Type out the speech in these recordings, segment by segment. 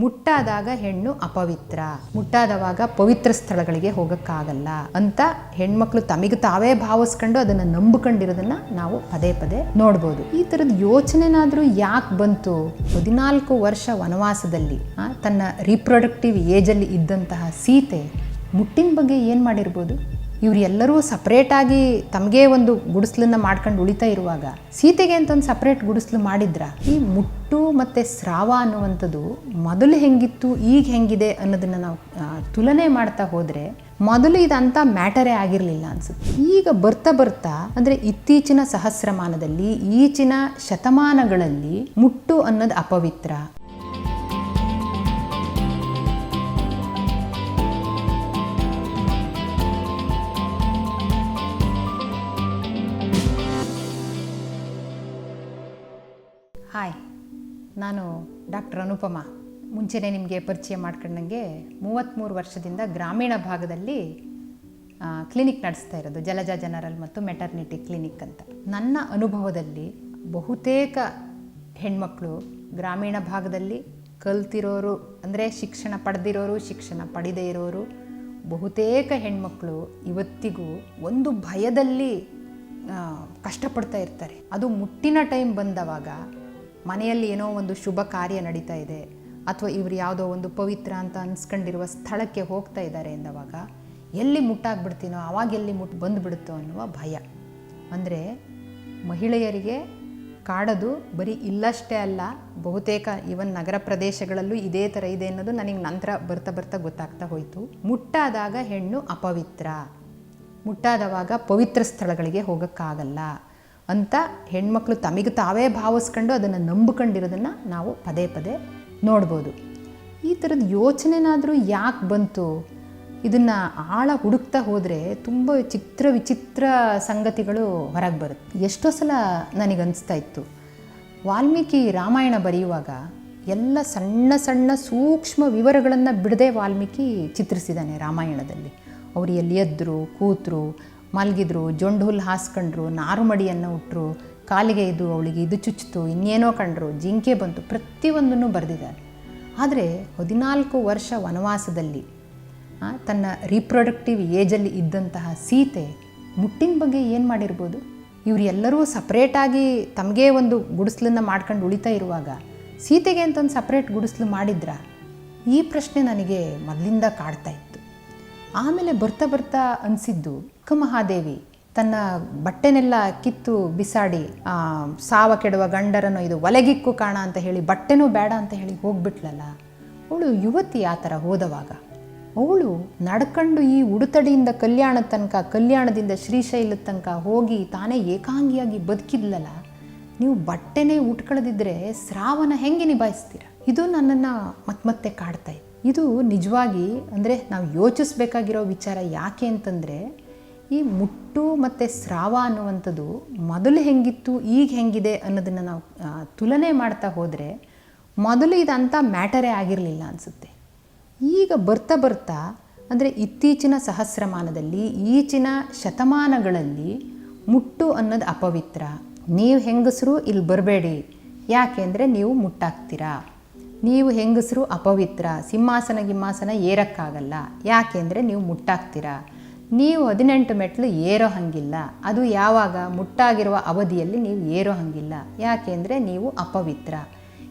ಮುಟ್ಟಾದಾಗ ಹೆಣ್ಣು ಅಪವಿತ್ರ. ಮುಟ್ಟಾದವಾಗ ಪವಿತ್ರ ಸ್ಥಳಗಳಿಗೆ ಹೋಗಕ್ಕಾಗಲ್ಲ ಅಂತ ಹೆಣ್ಮಕ್ಳು ತಮಗೆ ತಾವೇ ಭಾವಿಸ್ಕೊಂಡು ಅದನ್ನ ನಂಬಿಕೊಂಡಿರೋದನ್ನ ನಾವು ಪದೇ ಪದೇ ನೋಡ್ಬೋದು. ಈ ತರದ ಯೋಚನೆನಾದ್ರೂ ಯಾಕೆ ಬಂತು? ಹದಿನಾಲ್ಕು ವರ್ಷ ವನವಾಸದಲ್ಲಿ ತನ್ನ ರೀಪ್ರೊಡಕ್ಟಿವ್ ಏಜಲ್ಲಿ ಇದ್ದಂತಹ ಸೀತೆ ಮುಟ್ಟಿನ ಬಗ್ಗೆ ಏನು ಮಾಡಿರ್ಬೋದು? ಇವ್ರು ಎಲ್ಲರೂ ಸಪ್ರೇಟಾಗಿ ತಮಗೆ ಒಂದು ಗುಡಿಸ್ಲನ್ನ ಮಾಡ್ಕೊಂಡು ಉಳಿತಾ ಇರುವಾಗ, ಸೀತೆಗೆ ಅಂತ ಒಂದು ಸಪ್ರೇಟ್ ಗುಡಿಸ್ಲು ಮಾಡಿದ್ರ? ಈ ಮುಟ್ಟು ಮತ್ತು ಸ್ರಾವ ಅನ್ನುವಂಥದ್ದು ಮೊದಲು ಹೆಂಗಿತ್ತು, ಈಗ ಹೆಂಗಿದೆ ಅನ್ನೋದನ್ನು ನಾವು ತುಲನೆ ಮಾಡ್ತಾ ಹೋದರೆ ಮೊದಲು ಇದಂತ ಮ್ಯಾಟರೇ ಆಗಿರಲಿಲ್ಲ ಅನ್ಸುತ್ತೆ. ಈಗ ಬರ್ತಾ ಬರ್ತಾ, ಅಂದರೆ ಇತ್ತೀಚಿನ ಸಹಸ್ರಮಾನದಲ್ಲಿ, ಈಚಿನ ಶತಮಾನಗಳಲ್ಲಿ ಮುಟ್ಟು ಅನ್ನೋದು ಅಪವಿತ್ರ. ಹಾಯ್, ನಾನು ಡಾಕ್ಟರ್ ಅನುಪಮ. ಮುಂಚೆನೇ ನಿಮಗೆ ಪರಿಚಯ ಮಾಡ್ಕೊಂಡಂಗೆ ಮೂವತ್ತ್ಮೂರು ವರ್ಷದಿಂದ ಗ್ರಾಮೀಣ ಭಾಗದಲ್ಲಿ ಕ್ಲಿನಿಕ್ ನಡೆಸ್ತಾ ಇರೋದು, ಜಲಜ ಜನರಲ್ ಮತ್ತು ಮೆಟರ್ನಿಟಿ ಕ್ಲಿನಿಕ್ ಅಂತ. ನನ್ನ ಅನುಭವದಲ್ಲಿ ಬಹುತೇಕ ಹೆಣ್ಮಕ್ಳು ಗ್ರಾಮೀಣ ಭಾಗದಲ್ಲಿ ಕಲ್ತಿರೋರು, ಅಂದರೆ ಶಿಕ್ಷಣ ಪಡೆದಿರೋರು, ಶಿಕ್ಷಣ ಪಡೆದೇ ಇರೋರು, ಬಹುತೇಕ ಹೆಣ್ಮಕ್ಳು ಇವತ್ತಿಗೂ ಒಂದು ಭಯದಲ್ಲಿ ಕಷ್ಟಪಡ್ತಾ ಇರ್ತಾರೆ. ಅದು ಮುಟ್ಟಿನ ಟೈಮ್ ಬಂದವಾಗ ಮನೆಯಲ್ಲಿ ಏನೋ ಒಂದು ಶುಭ ಕಾರ್ಯ ನಡೀತಾ ಇದೆ ಅಥವಾ ಇವರು ಯಾವುದೋ ಒಂದು ಪವಿತ್ರ ಅಂತ ಅನ್ಸ್ಕೊಂಡಿರುವ ಸ್ಥಳಕ್ಕೆ ಹೋಗ್ತಾ ಇದ್ದಾರೆ ಎಂದವಾಗ, ಎಲ್ಲಿ ಮುಟ್ಟಾಗ್ಬಿಡ್ತೀನೋ, ಅವಾಗ ಎಲ್ಲಿ ಮುಟ್ ಬಂದುಬಿಡುತ್ತೋ ಅನ್ನುವ ಭಯ. ಅಂದರೆ ಮಹಿಳೆಯರಿಗೆ ಕಾಡೋದು ಬರೀ ಇಲ್ಲಷ್ಟೇ ಅಲ್ಲ, ಬಹುತೇಕ ಇವನ್ ನಗರ ಪ್ರದೇಶಗಳಲ್ಲೂ ಇದೇ ಥರ ಇದೆ ಅನ್ನೋದು ನನಗೆ ನಂತರ ಬರ್ತಾ ಬರ್ತಾ ಗೊತ್ತಾಗ್ತಾ ಹೋಯಿತು. ಮುಟ್ಟಾದಾಗ ಹೆಣ್ಣು ಅಪವಿತ್ರ. ಮುಟ್ಟಾದವಾಗ ಪವಿತ್ರ ಸ್ಥಳಗಳಿಗೆ ಹೋಗೋಕ್ಕಾಗಲ್ಲ. ಅಂತ ಹೆಣ್ಮಕ್ಳು ತಮಗೆ ತಾವೇ ಭಾವಿಸ್ಕೊಂಡು ಅದನ್ನು ನಂಬಿಕೊಂಡಿರೋದನ್ನು ನಾವು ಪದೇ ಪದೇ ನೋಡ್ಬೋದು. ಈ ಥರದ ಯೋಚನೆನಾದರೂ ಯಾಕೆ ಬಂತು? ಇದನ್ನು ಆಳ ಹುಡುಕ್ತಾ ಹೋದರೆ ತುಂಬ ಚಿತ್ರ ವಿಚಿತ್ರ ಸಂಗತಿಗಳು ಹೊರಗೆ ಬರುತ್ತೆ. ಎಷ್ಟೋ ಸಲ ನನಗನ್ನಿಸ್ತಾ ಇತ್ತು. ವಾಲ್ಮೀಕಿ ರಾಮಾಯಣ ಬರೆಯುವಾಗ ಎಲ್ಲ ಸಣ್ಣ ಸಣ್ಣ ಸೂಕ್ಷ್ಮ ವಿವರಗಳನ್ನು ಬಿಡದೆ ವಾಲ್ಮೀಕಿ ಚಿತ್ರಿಸಿದ್ದಾನೆ ರಾಮಾಯಣದಲ್ಲಿ. ಅವರು ಎಲ್ಲಿ ಎದ್ದರು ಕೂತರು ಮಲಗಿದ್ರು ಜೊಂಡು ಹುಲ್ಲು ಹಾಸ್ಕೊಂಡ್ರು, ನಾರುಮಡಿಯನ್ನು ಉಟ್ಟರು ಕಾಲಿಗೆ ಇದು, ಅವಳಿಗೆ ಇದು ಚುಚ್ಚಿತು, ಇನ್ನೇನೋ ಕಂಡ್ರು, ಜಿಂಕೆ ಬಂತು, ಪ್ರತಿಯೊಂದನ್ನು ಬರೆದಿದ್ದಾರೆ. ಆದರೆ ಹದಿನಾಲ್ಕು ವರ್ಷ ವನವಾಸದಲ್ಲಿ ತನ್ನ ರೀಪ್ರೊಡಕ್ಟಿವ್ ಏಜಲ್ಲಿ ಇದ್ದಂತಹ ಸೀತೆ ಮುಟ್ಟಿನ ಬಗ್ಗೆ ಏನು ಮಾಡಿರ್ಬೋದು? ಇವರೆಲ್ಲರೂ ಸಪ್ರೇಟಾಗಿ ತಮಗೆ ಒಂದು ಗುಡಿಸ್ಲನ್ನು ಮಾಡ್ಕೊಂಡು ಉಳಿತಾ ಇರುವಾಗ ಸೀತೆಗೆ ಅಂತ ಒಂದು ಸಪ್ರೇಟ್ ಗುಡಿಸ್ಲು ಮಾಡಿದ್ರ? ಈ ಪ್ರಶ್ನೆ ನನಗೆ ಮೊದಲಿಂದ ಕಾಡ್ತಾ ಇತ್ತು. ಆಮೇಲೆ ಬರ್ತಾ ಬರ್ತಾ ಅನಿಸಿದ್ದು ಮಹಾದೇವಿ ತನ್ನ ಬಟ್ಟೆನೆಲ್ಲ ಕಿತ್ತು ಬಿಸಾಡಿ ಸಾವ ಕೆಡುವ ಗಂಡರನ್ನು ಇದು ಒಲೆಗಿಕ್ಕು ಕಾಣ ಅಂತ ಹೇಳಿ, ಬಟ್ಟೆನೂ ಬೇಡ ಅಂತ ಹೇಳಿ ಹೋಗ್ಬಿಟ್ಲಲ್ಲ, ಅವಳು ಯುವತಿ ಆ ಥರ ಹೋದವಾಗ, ಅವಳು ನಡ್ಕೊಂಡು ಈ ಉಡುತಡಿಯಿಂದ ಕಲ್ಯಾಣದ ತನಕ, ಕಲ್ಯಾಣದಿಂದ ಶ್ರೀಶೈಲದ ತನಕ ಹೋಗಿ ತಾನೇ ಏಕಾಂಗಿಯಾಗಿ ಬದುಕಿದ್ಲಲ್ಲ, ನೀವು ಬಟ್ಟೆನೇ ಉಟ್ಕೊಳ್ಳದಿದ್ರೆ ಸ್ರಾವನ ಹೆಂಗೆ ನಿಭಾಯಿಸ್ತೀರ? ಇದು ನನ್ನನ್ನು ಮತ್ತೆ ಮತ್ತೆ ಕಾಡ್ತಾ ಇದು ನಿಜವಾಗಿ ಅಂದರೆ ನಾವು ಯೋಚಿಸ್ಬೇಕಾಗಿರೋ ವಿಚಾರ ಯಾಕೆ ಅಂತಂದರೆ ಈ ಮುಟ್ಟು ಮತ್ತು ಸ್ರಾವ ಅನ್ನುವಂಥದ್ದು ಮೊದಲು ಹೆಂಗಿತ್ತು, ಈಗ ಹೆಂಗಿದೆ ಅನ್ನೋದನ್ನು ನಾವು ತುಲನೆ ಮಾಡ್ತಾ ಹೋದರೆ ಮೊದಲು ಇದಂಥ ಮ್ಯಾಟರೇ ಆಗಿರಲಿಲ್ಲ ಅನಿಸುತ್ತೆ. ಈಗ ಬರ್ತಾ ಬರ್ತಾ, ಅಂದರೆ ಇತ್ತೀಚಿನ ಸಹಸ್ರಮಾನದಲ್ಲಿ, ಈಚಿನ ಶತಮಾನಗಳಲ್ಲಿ ಮುಟ್ಟು ಅನ್ನೋದು ಅಪವಿತ್ರ. ನೀವು ಹೆಂಗಸರು ಇಲ್ಲಿ ಬರಬೇಡಿ. ಯಾಕೆಂದರೆ ನೀವು ಮುಟ್ಟಾಗ್ತೀರಾ? ನೀವು ಹೆಂಗಸರು ಅಪವಿತ್ರ. ಸಿಂಹಾಸನ ಗಿಮ್ಮಾಸನ ಏರಕ್ಕಾಗಲ್ಲ. ಯಾಕೆಂದರೆ ನೀವು ಮುಟ್ಟಾಗ್ತೀರಾ? ನೀವು ಹದಿನೆಂಟು ಮೆಟ್ಲು ಏರೋ ಹಂಗಿಲ್ಲ. ಅದು ಯಾವಾಗ ಮುಟ್ಟಾಗಿರುವ ಅವಧಿಯಲ್ಲಿ ನೀವು ಏರೋ ಹಂಗಿಲ್ಲ. ಯಾಕೆಂದರೆ ನೀವು ಅಪವಿತ್ರ.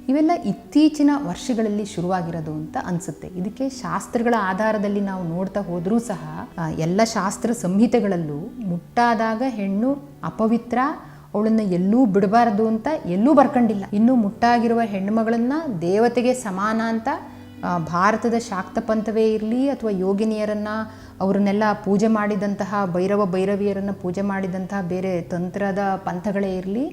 ಇವೆಲ್ಲ ಇತ್ತೀಚಿನ ವರ್ಷಗಳಲ್ಲಿ ಶುರುವಾಗಿರೋದು ಅಂತ ಅನಿಸುತ್ತೆ. ಇದಕ್ಕೆ ಶಾಸ್ತ್ರಗಳ ಆಧಾರದಲ್ಲಿ ನಾವು ನೋಡ್ತಾ ಹೋದರೂ ಸಹ ಎಲ್ಲ ಶಾಸ್ತ್ರ ಸಂಹಿತೆಗಳಲ್ಲೂ ಮುಟ್ಟಾದಾಗ ಹೆಣ್ಣು ಅಪವಿತ್ರ, ಅವಳನ್ನು ಎಲ್ಲೂ ಬಿಡಬಾರ್ದು ಅಂತ ಎಲ್ಲೂ ಬರ್ಕೊಂಡಿಲ್ಲ. ಇನ್ನು ಮುಟ್ಟಾಗಿರುವ ಹೆಣ್ಣುಮಗಳನ್ನ ದೇವತೆಗೆ ಸಮಾನ ಅಂತ ಭಾರತದ ಶಾಕ್ತ ಪಂಥವೇ ಇರಲಿ ಅಥವಾ ಯೋಗಿನಿಯರನ್ನು ಅವರನ್ನೆಲ್ಲ ಪೂಜೆ ಮಾಡಿದಂತಹ ಭೈರವ ಭೈರವಿಯರನ್ನು ಪೂಜೆ ಮಾಡಿದಂತಹ ಬೇರೆ ತಂತ್ರದ ಪಂಥಗಳೇ ಇರಲಿ,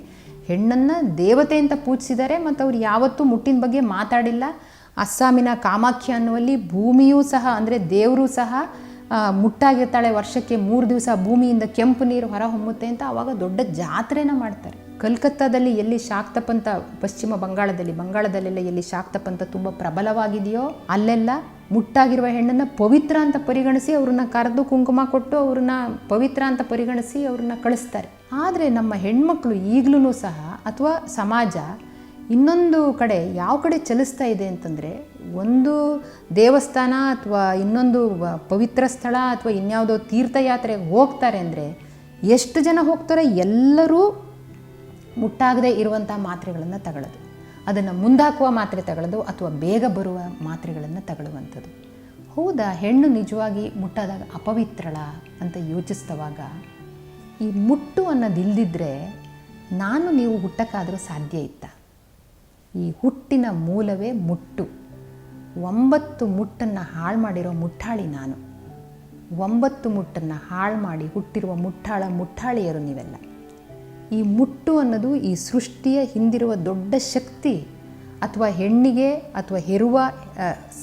ಹೆಣ್ಣನ್ನು ದೇವತೆ ಅಂತ ಪೂಜಿಸಿದ್ದಾರೆ ಮತ್ತು ಅವ್ರು ಯಾವತ್ತೂ ಮುಟ್ಟಿನ ಬಗ್ಗೆ ಮಾತಾಡಿಲ್ಲ. ಅಸ್ಸಾಮಿನ ಕಾಮಾಖ್ಯ ಅನ್ನುವಲ್ಲಿ ಭೂಮಿಯೂ ಸಹ, ಅಂದರೆ ದೇವರೂ ಸಹ ಮುಟ್ಟಾಗಿರ್ತಾಳೆ ವರ್ಷಕ್ಕೆ ಮೂರು ದಿವಸ ಭೂಮಿಯಿಂದ ಕೆಂಪು ನೀರು ಹೊರ ಹೊಮ್ಮುತ್ತೆ ಅಂತ ಆವಾಗ ದೊಡ್ಡ ಜಾತ್ರೆನ ಮಾಡ್ತಾರೆ. ಕಲ್ಕತ್ತಾದಲ್ಲಿ ಎಲ್ಲಿ ಶಾಕ್ತ ಪಂಥ ಪಶ್ಚಿಮ ಬಂಗಾಳದಲ್ಲಿ, ಬಂಗಾಳದಲ್ಲೆಲ್ಲ ಎಲ್ಲಿ ಶಾಕ್ತ ಪಂಥ ತುಂಬ ಪ್ರಬಲವಾಗಿದೆಯೋ ಅಲ್ಲೆಲ್ಲ ಮುಟ್ಟಾಗಿರುವ ಹೆಣ್ಣನ್ನು ಪವಿತ್ರ ಅಂತ ಪರಿಗಣಿಸಿ ಅವ್ರನ್ನ ಕರೆದು ಕುಂಕುಮ ಕೊಟ್ಟು ಅವ್ರನ್ನ ಪವಿತ್ರ ಅಂತ ಪರಿಗಣಿಸಿ ಅವ್ರನ್ನ ಕಳಿಸ್ತಾರೆ. ಆದರೆ ನಮ್ಮ ಹೆಣ್ಮಕ್ಳು ಈಗಲೂ ಸಹ ಅಥವಾ ಸಮಾಜ ಇನ್ನೊಂದು ಕಡೆ ಯಾವ ಕಡೆ ಚಲಿಸ್ತಾ ಇದೆ ಅಂತಂದರೆ ಒಂದು ದೇವಸ್ಥಾನ ಅಥವಾ ಇನ್ನೊಂದು ಪವಿತ್ರ ಸ್ಥಳ ಅಥವಾ ಇನ್ಯಾವುದೋ ತೀರ್ಥಯಾತ್ರೆಗೆ ಹೋಗ್ತಾರೆ ಅಂದರೆ ಎಷ್ಟು ಜನ ಹೋಗ್ತಾರೆ ಎಲ್ಲರೂ ಮುಟ್ಟಾಗದೇ ಇರುವಂಥ ಮಾತ್ರೆಗಳನ್ನು ತಗೊಳ್ಳೋದು. ಅದನ್ನು ಮುಂದಾಕುವ ಮಾತ್ರೆ ತಗೊಳ್ಳೋದು ಅಥವಾ ಬೇಗ ಬರುವ ಮಾತ್ರೆಗಳನ್ನು ತಗೊಳ್ಳುವಂಥದ್ದು ಹೌದಾ? ಹೆಣ್ಣು ನಿಜವಾಗಿ ಮುಟ್ಟಾದಾಗ ಅಪವಿತ್ರಳ ಅಂತ ಯೋಚಿಸ್ತವಾಗ ಈ ಮುಟ್ಟು ಅನ್ನೋದಿಲ್ದಿದ್ರೆ ನಾನು ನೀವು ಹುಟ್ಟಕ್ಕಾದರೂ ಸಾಧ್ಯ ಇತ್ತ? ಈ ಹುಟ್ಟಿನ ಮೂಲವೇ ಮುಟ್ಟು. ಒಂಬತ್ತು ಮುಟ್ಟನ್ನು ಹಾಳು ಮಾಡಿರೋ ಮುಟ್ಟಾಳಿ ನಾನು. ಒಂಬತ್ತು ಮುಟ್ಟನ್ನು ಹಾಳು ಮಾಡಿ ಹುಟ್ಟಿರುವ ಮುಟ್ಟಾಳ ಮುಟ್ಟಾಳಿಯರು ನೀವೆಲ್ಲ. ಈ ಮುಟ್ಟು ಅನ್ನೋದು ಈ ಸೃಷ್ಟಿಯ ಹಿಂದಿರುವ ದೊಡ್ಡ ಶಕ್ತಿ ಅಥವಾ ಹೆಣ್ಣಿಗೆ ಅಥವಾ ಹೆರುವ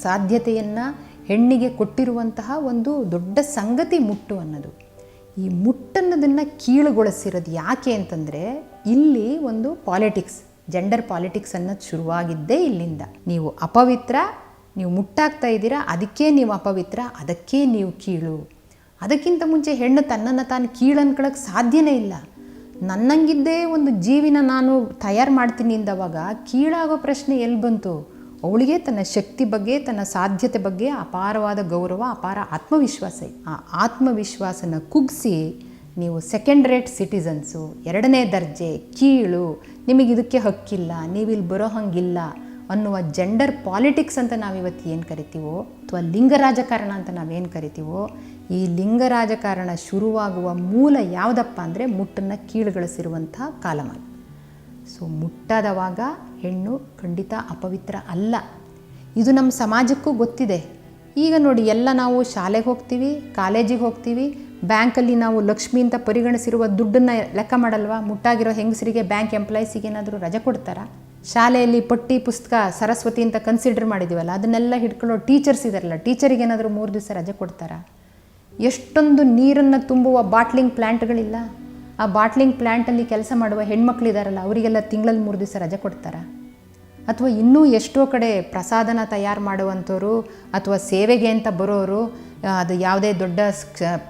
ಸಾಧ್ಯತೆಯನ್ನು ಹೆಣ್ಣಿಗೆ ಕೊಟ್ಟಿರುವಂತಹ ಒಂದು ದೊಡ್ಡ ಸಂಗತಿ ಮುಟ್ಟು ಅನ್ನೋದು. ಈ ಮುಟ್ಟನ್ನೋದನ್ನು ಕೀಳುಗೊಳಿಸಿರೋದು ಯಾಕೆ ಅಂತಂದರೆ ಇಲ್ಲಿ ಒಂದು ಪಾಲಿಟಿಕ್ಸ್ ಜೆಂಡರ್ ಪಾಲಿಟಿಕ್ಸ್ ಅನ್ನೋದು ಶುರುವಾಗಿದ್ದೇ ಇಲ್ಲಿಂದ. ನೀವು ಅಪವಿತ್ರ, ನೀವು ಮುಟ್ಟಾಗ್ತಾ ಇದ್ದೀರಾ, ಅದಕ್ಕೆ ನೀವು ಅಪವಿತ್ರ, ಅದಕ್ಕೆ ನೀವು ಕೀಳು. ಅದಕ್ಕಿಂತ ಮುಂಚೆ ಹೆಣ್ಣು ತನ್ನನ್ನು ತಾನು ಕೀಳು ಅನ್ಕೊಳಕ್ಕೆ ಸಾಧ್ಯನೇ ಇಲ್ಲ. ನನ್ನಂಗಿದ್ದೇ ಒಂದು ಜೀವಿನ ನಾನು ತಯಾರು ಮಾಡ್ತೀನಿ ಅಂದವಾಗ ಕೀಳಾಗೋ ಪ್ರಶ್ನೆ ಎಲ್ಲಿ ಬಂತು ಅವಳಿಗೆ ತನ್ನ ಶಕ್ತಿ ಬಗ್ಗೆ, ತನ್ನ ಸಾಧ್ಯತೆ ಬಗ್ಗೆ ಅಪಾರವಾದ ಗೌರವ, ಅಪಾರ ಆತ್ಮವಿಶ್ವಾಸ. ಆ ಆತ್ಮವಿಶ್ವಾಸನ ಕುಗ್ಸಿ ನೀವು ಸೆಕೆಂಡ್ ರೇಟ್ ಸಿಟಿಸನ್ಸು ಎರಡನೇ ದರ್ಜೆ, ಕೀಳು, ನಿಮಗಿದಕ್ಕೆ ಹಕ್ಕಿಲ್ಲ, ನೀವಿಲ್ಲಿ ಬರೋ ಹಂಗಿಲ್ಲ ಅನ್ನುವ ಜೆಂಡರ್ ಪಾಲಿಟಿಕ್ಸ್ ಅಂತ ನಾವಿವತ್ತು ಏನು ಕರಿತೀವೋ, ಅಥವಾ ಲಿಂಗ ರಾಜಕಾರಣ ಅಂತ ನಾವೇನು ಕರಿತೀವೋ, ಈ ಲಿಂಗ ರಾಜಕಾರಣ ಶುರುವಾಗುವ ಮೂಲ ಯಾವುದಪ್ಪ ಅಂದರೆ ಮುಟ್ಟನ್ನು ಕೀಳುಗಳಿಸಿರುವಂಥ ಕಾಲಮಾನ. ಸೊ ಮುಟ್ಟಾದವಾಗ ಹೆಣ್ಣು ಖಂಡಿತ ಅಪವಿತ್ರ ಅಲ್ಲ. ಇದು ನಮ್ಮ ಸಮಾಜಕ್ಕೂ ಗೊತ್ತಿದೆ. ಈಗ ನೋಡಿ, ಎಲ್ಲ ನಾವು ಶಾಲೆಗೆ ಹೋಗ್ತೀವಿ, ಕಾಲೇಜಿಗೆ ಹೋಗ್ತೀವಿ, ಬ್ಯಾಂಕಲ್ಲಿ ನಾವು ಲಕ್ಷ್ಮಿ ಅಂತ ಪರಿಗಣಿಸಿರುವ ದುಡ್ಡನ್ನು ಲೆಕ್ಕ ಮಾಡಲ್ವಾ? ಮುಟ್ಟಾಗಿರೋ ಹೆಂಗಸರಿಗೆ ಬ್ಯಾಂಕ್ ಎಂಪ್ಲಾಯೀಸಿಗೆ ಏನಾದರೂ ರಜೆ ಕೊಡ್ತಾರಾ? ಶಾಲೆಯಲ್ಲಿ ಪಟ್ಟಿ, ಪುಸ್ತಕ, ಸರಸ್ವತಿ ಅಂತ ಕನ್ಸಿಡರ್ ಮಾಡಿದ್ದೀವಲ್ಲ ಅದನ್ನೆಲ್ಲ ಹಿಡ್ಕೊಳ್ಳೋ ಟೀಚರ್ಸ್ ಇದಾರಲ್ಲ ಟೀಚರಿಗೆ ಏನಾದರೂ ಮೂರು ದಿವಸ ರಜೆ ಕೊಡ್ತಾರಾ? ಎಷ್ಟೊಂದು ನೀರನ್ನು ತುಂಬುವ ಬಾಟ್ಲಿಂಗ್ ಪ್ಲ್ಯಾಂಟ್ಗಳಿಲ್ಲ ಆ ಬಾಟ್ಲಿಂಗ್ ಪ್ಲ್ಯಾಂಟಲ್ಲಿ ಕೆಲಸ ಮಾಡುವ ಹೆಣ್ಮಕ್ಳಿದಾರಲ್ಲ ಅವರಿಗೆಲ್ಲ ತಿಂಗಳಲ್ಲಿ ಮೂರು ದಿವಸ ರಜೆ ಕೊಡ್ತಾರಾ? ಅಥವಾ ಇನ್ನೂ ಎಷ್ಟೋ ಕಡೆ ಪ್ರಸಾದನ ತಯಾರು ಮಾಡುವಂಥವ್ರು, ಅಥವಾ ಸೇವೆಗೆ ಅಂತ ಬರೋರು ಅದು ಯಾವುದೇ ದೊಡ್ಡ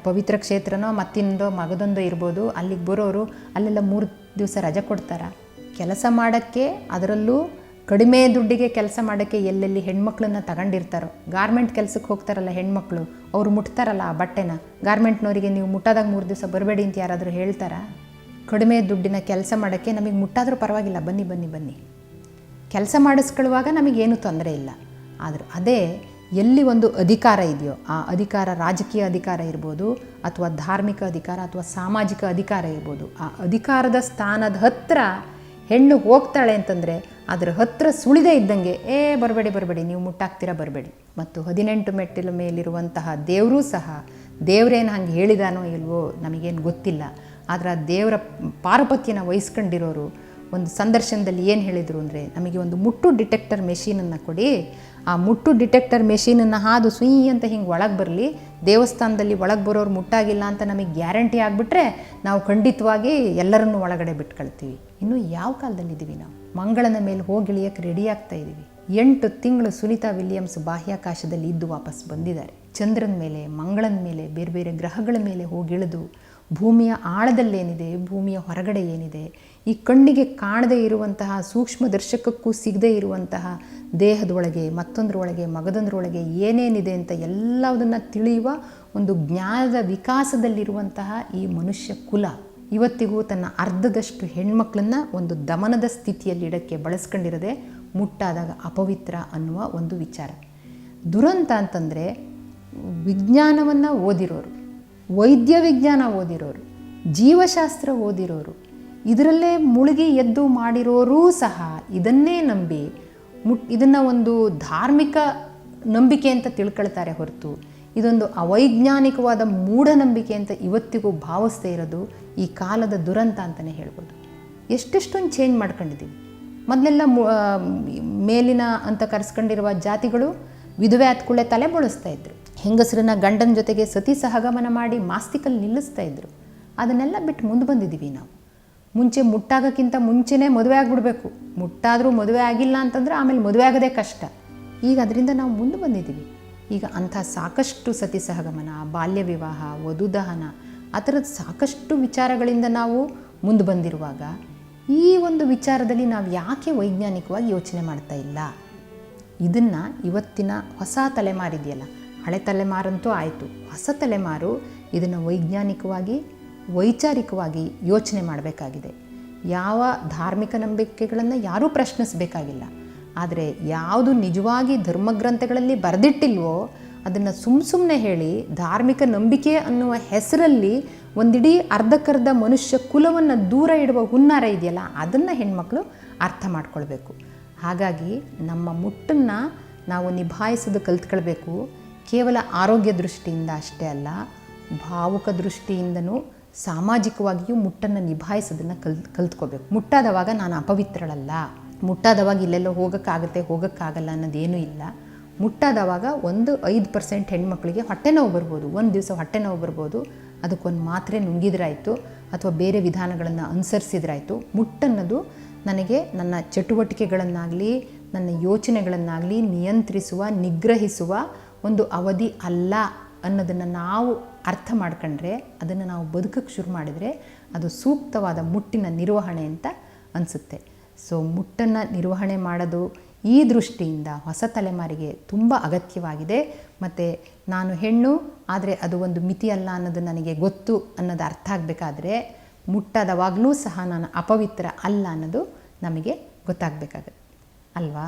ಪವಿತ್ರ ಕ್ಷೇತ್ರನೋ ಮತ್ತಿಂದೋ ಮಗದೊಂದೋ ಇರ್ಬೋದು, ಅಲ್ಲಿಗೆ ಬರೋರು, ಅಲ್ಲೆಲ್ಲ ಮೂರು ದಿವಸ ರಜೆ ಕೊಡ್ತಾರ? ಕೆಲಸ ಮಾಡೋಕ್ಕೆ, ಅದರಲ್ಲೂ ಕಡಿಮೆ ದುಡ್ಡಿಗೆ ಕೆಲಸ ಮಾಡೋಕ್ಕೆ ಎಲ್ಲೆಲ್ಲಿ ಹೆಣ್ಮಕ್ಳನ್ನು ತಗೊಂಡಿರ್ತಾರೋ, ಗಾರ್ಮೆಂಟ್ ಕೆಲಸಕ್ಕೆ ಹೋಗ್ತಾರಲ್ಲ ಹೆಣ್ಮಕ್ಳು, ಅವರು ಮುಟ್ತಾರಲ್ಲ ಆ ಬಟ್ಟೆನ. ಗಾರ್ಮೆಂಟ್ನವರಿಗೆ ನೀವು ಮುಟ್ಟಾದಾಗ ಮೂರು ದಿವಸ ಬರಬೇಡಿ ಅಂತ ಯಾರಾದರೂ ಹೇಳ್ತಾರಾ? ಕಡಿಮೆ ದುಡ್ಡಿನ ಕೆಲಸ ಮಾಡೋಕ್ಕೆ ನಮಗೆ ಮುಟ್ಟಾದರೂ ಪರವಾಗಿಲ್ಲ, ಬನ್ನಿ ಬನ್ನಿ ಬನ್ನಿ. ಕೆಲಸ ಮಾಡಿಸ್ಕೊಳ್ಳುವಾಗ ನಮಗೇನು ತೊಂದರೆ ಇಲ್ಲ. ಆದರೂ ಅದೇ, ಎಲ್ಲಿ ಒಂದು ಅಧಿಕಾರ ಇದೆಯೋ, ಆ ಅಧಿಕಾರ ರಾಜಕೀಯ ಅಧಿಕಾರ ಇರ್ಬೋದು, ಅಥವಾ ಧಾರ್ಮಿಕ ಅಧಿಕಾರ, ಅಥವಾ ಸಾಮಾಜಿಕ ಅಧಿಕಾರ ಇರ್ಬೋದು, ಆ ಅಧಿಕಾರದ ಸ್ಥಾನದ ಹತ್ರ ಹೆಣ್ಣು ಹೋಗ್ತಾಳೆ ಅಂತಂದರೆ ಅದರ ಹತ್ರ ಸುಳಿದೇ ಇದ್ದಂಗೆ, ಏ, ಬರಬೇಡಿ ಬರಬೇಡಿ, ನೀವು ಮುಟ್ಟಾಕ್ತೀರಾ, ಬರಬೇಡಿ. ಮತ್ತು ಹದಿನೆಂಟು ಮೆಟ್ಟಿಲ ಮೇಲಿರುವಂತಹ ದೇವರೂ ಸಹ, ದೇವರೇನು ಹಂಗೆ ಹೇಳಿದಾನೋ ಇಲ್ವೋ, ನಮಗೇನು ಗೊತ್ತಿಲ್ಲ. ಆದರೆ ಆ ದೇವರ ಪಾರಪತ್ಯನ ವಹಿಸ್ಕೊಂಡಿರೋರು ಒಂದು ಸಂದರ್ಶನದಲ್ಲಿ ಏನು ಹೇಳಿದರು ಅಂದರೆ, ನಮಗೆ ಒಂದು ಮುಟ್ಟು ಡಿಟೆಕ್ಟರ್ ಮೆಷೀನನ್ನು ಕೊಡಿ ಆ ಮುಟ್ಟು ಡಿಟೆಕ್ಟರ್ ಮೆಷೀನನ್ನು ಹಾದು ಸುಯಿ ಅಂತ ಹಿಂಗೆ ಒಳಗೆ ಬರಲಿ, ದೇವಸ್ಥಾನದಲ್ಲಿ ಒಳಗೆ ಬರೋರು ಮುಟ್ಟಾಗಿಲ್ಲ ಅಂತ ನಮಗೆ ಗ್ಯಾರಂಟಿ ಆಗಿಬಿಟ್ರೆ ನಾವು ಖಂಡಿತವಾಗಿ ಎಲ್ಲರನ್ನೂ ಒಳಗಡೆ ಬಿಟ್ಕೊಳ್ತೀವಿ. ಇನ್ನು ಯಾವ ಕಾಲದಲ್ಲಿದ್ದೀವಿ ನಾವು? ಮಂಗಳನ ಮೇಲೆ ಹೋಗಿಳಿಯಕ್ಕೆ ರೆಡಿ ಆಗ್ತಾ ಇದ್ದೀವಿ ಎಂಟು ತಿಂಗಳು ಸುನಿತಾ ವಿಲಿಯಮ್ಸ್ ಬಾಹ್ಯಾಕಾಶದಲ್ಲಿ ಇದ್ದು ವಾಪಸ್ ಬಂದಿದ್ದಾರೆ. ಚಂದ್ರನ ಮೇಲೆ, ಮಂಗಳನ ಮೇಲೆ, ಬೇರೆ ಬೇರೆ ಗ್ರಹಗಳ ಮೇಲೆ ಹೋಗಿಳಿದು ಭೂಮಿಯ ಆಳದಲ್ಲೇನಿದೆ, ಭೂಮಿಯ ಹೊರಗಡೆ ಏನಿದೆ, ಈ ಕಣ್ಣಿಗೆ ಕಾಣದೇ ಇರುವಂತಹ ಸೂಕ್ಷ್ಮ ದರ್ಶಕಕ್ಕೂ ಸಿಗದೇ ಇರುವಂತಹ ದೇಹದೊಳಗೆ, ಮತ್ತೊಂದರೊಳಗೆ, ಮಗದೊಂದರೊಳಗೆ ಏನೇನಿದೆ ಅಂತ ಎಲ್ಲದನ್ನು ತಿಳಿಯುವ ಒಂದು ಜ್ಞಾನದ ವಿಕಾಸದಲ್ಲಿರುವಂತಹ ಈ ಮನುಷ್ಯ ಕುಲ. ಇವತ್ತಿಗೂ ತನ್ನ ಅರ್ಧದಷ್ಟು ಹೆಣ್ಮಕ್ಳನ್ನು ಒಂದು ದಮನದ ಸ್ಥಿತಿಯಲ್ಲಿ ಇಡಕ್ಕೆ ಬಳಸ್ಕೊಂಡಿರದೆ ಮುಟ್ಟಾದಾಗ ಅಪವಿತ್ರ ಅನ್ನುವ ಒಂದು ವಿಚಾರ. ದುರಂತ ಅಂತಂದರೆ ವಿಜ್ಞಾನವನ್ನು ಓದಿರೋರು. ವೈದ್ಯ ವಿಜ್ಞಾನ ಓದಿರೋರು, ಜೀವಶಾಸ್ತ್ರ ಓದಿರೋರು, ಇದರಲ್ಲೇ ಮುಳುಗಿ ಎದ್ದು ಮಾಡಿರೋರೂ ಸಹ ಇದನ್ನೇ ನಂಬಿ ಮುಟ್ ಇದನ್ನು ಒಂದು ಧಾರ್ಮಿಕ ನಂಬಿಕೆ ಅಂತ ತಿಳ್ಕೊಳ್ತಾರೆ ಹೊರತು, ಇದೊಂದು ಅವೈಜ್ಞಾನಿಕವಾದ ಮೂಢನಂಬಿಕೆ ಅಂತ ಇವತ್ತಿಗೂ ಭಾವಿಸ್ತಾ ಇರೋದು ಈ ಕಾಲದ ದುರಂತ ಅಂತಲೇ ಹೇಳ್ಬೋದು. ಎಷ್ಟೆಷ್ಟೊಂದು ಚೇಂಜ್ ಮಾಡ್ಕೊಂಡಿದ್ದೀವಿ. ಮೊದಲೆಲ್ಲ ಮೇಲಿನ ಅಂತ ಕರೆಸ್ಕೊಂಡಿರುವ ಜಾತಿಗಳು ವಿಧವೆ ಹತ್ಕೊಳ್ಳೆ ತಲೆ ಬಳಸ್ತಾ ಇದ್ರು. ಹೆಂಗಸರನ್ನ ಗಂಡನ ಜೊತೆಗೆ ಸತಿ ಸಹಗಮನ ಮಾಡಿ ಮಾಸ್ತಿಕಲ್ಲಿ ನಿಲ್ಲಿಸ್ತಾ ಇದ್ರು. ಅದನ್ನೆಲ್ಲ ಬಿಟ್ಟು ಮುಂದೆ ಬಂದಿದ್ದೀವಿ ನಾವು. ಮುಂಚೆ ಮುಟ್ಟಾಗೋಕ್ಕಿಂತ ಮುಂಚೆನೇ ಮದುವೆ ಆಗಿಬಿಡ್ಬೇಕು. ಮುಟ್ಟಾದರೂ ಮದುವೆ ಆಗಿಲ್ಲ ಅಂತಂದ್ರೆ ಆಮೇಲೆ ಮದುವೆ ಆಗೋದೇ ಕಷ್ಟ. ಈಗ ಅದರಿಂದ ನಾವು ಮುಂದೆ ಬಂದಿದ್ದೀವಿ ಈಗ ಅಂಥ ಸಾಕಷ್ಟು ಸತಿ ಸಹಗಮನ ಬಾಲ್ಯ ವಿವಾಹ ವಧುದಹನ ಆ ಥರದ ಸಾಕಷ್ಟು ವಿಚಾರಗಳಿಂದ ನಾವು ಮುಂದೆ ಬಂದಿರುವಾಗ ಈ ಒಂದು ವಿಚಾರದಲ್ಲಿ ನಾವು ಯಾಕೆ ವೈಜ್ಞಾನಿಕವಾಗಿ ಯೋಚನೆ ಮಾಡ್ತಾ ಇಲ್ಲ? ಇದನ್ನು ಇವತ್ತಿನ ಹೊಸ ತಲೆಮಾರಿದೆಯಲ್ಲ ಹಳೆ ತಲೆಮಾರಂತೂ ಆಯಿತು. ಹೊಸ ತಲೆಮಾರು ಇದನ್ನು ವೈಜ್ಞಾನಿಕವಾಗಿ, ವೈಚಾರಿಕವಾಗಿ ಯೋಚನೆ ಮಾಡಬೇಕಾಗಿದೆ. ಯಾವ ಧಾರ್ಮಿಕ ನಂಬಿಕೆಗಳನ್ನು ಯಾರೂ ಪ್ರಶ್ನಿಸಬೇಕಾಗಿಲ್ಲ. ಆದರೆ ಯಾವುದು ನಿಜವಾಗಿ ಧರ್ಮಗ್ರಂಥಗಳಲ್ಲಿ ಬರೆದಿಟ್ಟಿಲ್ವೋ ಅದನ್ನು ಸುಮ್ಮ ಸುಮ್ಮನೆ ಹೇಳಿ ಧಾರ್ಮಿಕ ನಂಬಿಕೆ ಅನ್ನುವ ಹೆಸರಲ್ಲಿ ಒಂದಿಡೀ ಅರ್ಧಕ್ಕರ್ಧ ಮನುಷ್ಯ ಕುಲವನ್ನು ದೂರ ಇಡುವ ಹುನ್ನಾರ ಇದೆಯಲ್ಲ, ಅದನ್ನು ಹೆಣ್ಮಕ್ಳು ಅರ್ಥ ಮಾಡ್ಕೊಳ್ಬೇಕು. ಹಾಗಾಗಿ ನಮ್ಮ ಮುಟ್ಟನ್ನು ನಾವು ನಿಭಾಯಿಸೋದು ಕಲ್ತ್ಕೊಳ್ಬೇಕು. ಕೇವಲ ಆರೋಗ್ಯ ದೃಷ್ಟಿಯಿಂದ ಅಷ್ಟೇ ಅಲ್ಲ, ಭಾವುಕ ದೃಷ್ಟಿಯಿಂದನೂ ಸಾಮಾಜಿಕವಾಗಿಯೂ ಮುಟ್ಟನ್ನು ನಿಭಾಯಿಸೋದನ್ನು ಕಲ್, ಕಲ್ತ್ಕೋಬೇಕು. ಮುಟ್ಟಾದವಾಗ ನಾನು ಅಪವಿತ್ರಳಲ್ಲ. ಮುಟ್ಟಾದವಾಗ ಇಲ್ಲೆಲ್ಲೋ ಹೋಗೋಕ್ಕಾಗುತ್ತೆ, ಹೋಗೋಕ್ಕಾಗಲ್ಲ ಅನ್ನೋದೇನೂ ಇಲ್ಲ. ಮುಟ್ಟಾದವಾಗ ಒಂದು ಐದು ಪರ್ಸೆಂಟ್ ಹೆಣ್ಮಕ್ಳಿಗೆ ಹೊಟ್ಟೆ ನೋವು ಬರ್ಬೋದು. ಒಂದು ದಿವಸ ಹೊಟ್ಟೆ ನೋವು ಬರ್ಬೋದು. ಅದಕ್ಕೊಂದು ಮಾತ್ರೆ ನುಂಗಿದ್ರಾಯಿತು ಅಥವಾ ಬೇರೆ ವಿಧಾನಗಳನ್ನು ಅನುಸರಿಸಿದ್ರಾಯಿತು, ಮುಟ್ಟನ್ನೋದು ನನಗೆ ನನ್ನ ಚಟುವಟಿಕೆಗಳನ್ನಾಗಲಿ, ನನ್ನ ಯೋಚನೆಗಳನ್ನಾಗಲಿ ನಿಯಂತ್ರಿಸುವ, ನಿಗ್ರಹಿಸುವ ಒಂದು ಅವಧಿ ಅಲ್ಲ ಅನ್ನೋದನ್ನು ನಾವು ಅರ್ಥ ಮಾಡ್ಕೊಂಡ್ರೆ, ಅದನ್ನು ನಾವು ಬದುಕಕ್ಕೆ ಶುರು ಮಾಡಿದರೆ ಅದು ಸೂಕ್ತವಾದ ಮುಟ್ಟಿನ ನಿರ್ವಹಣೆ ಅಂತ ಅನಿಸುತ್ತೆ. ಸೊ ಮುಟ್ಟನ್ನು ನಿರ್ವಹಣೆ ಮಾಡೋದು ಈ ದೃಷ್ಟಿಯಿಂದ ಹೊಸ ತಲೆಮಾರಿಗೆ ತುಂಬ ಅಗತ್ಯವಾಗಿದೆ. ಮತ್ತು ನಾನು ಹೆಣ್ಣು, ಆದರೆ ಅದು ಒಂದು ಮಿತಿ ಅಲ್ಲ ಅನ್ನೋದು ನನಗೆ ಗೊತ್ತು ಅನ್ನೋದು ಅರ್ಥ ಆಗಬೇಕಾದ್ರೆ ಮುಟ್ಟಾದವಾಗಲೂ ಸಹ ನಾನು ಅಪವಿತ್ರ ಅಲ್ಲ ಅನ್ನೋದು ನಮಗೆ ಗೊತ್ತಾಗಬೇಕಾಗತ್ತೆ. ಅಲ್ವಾ?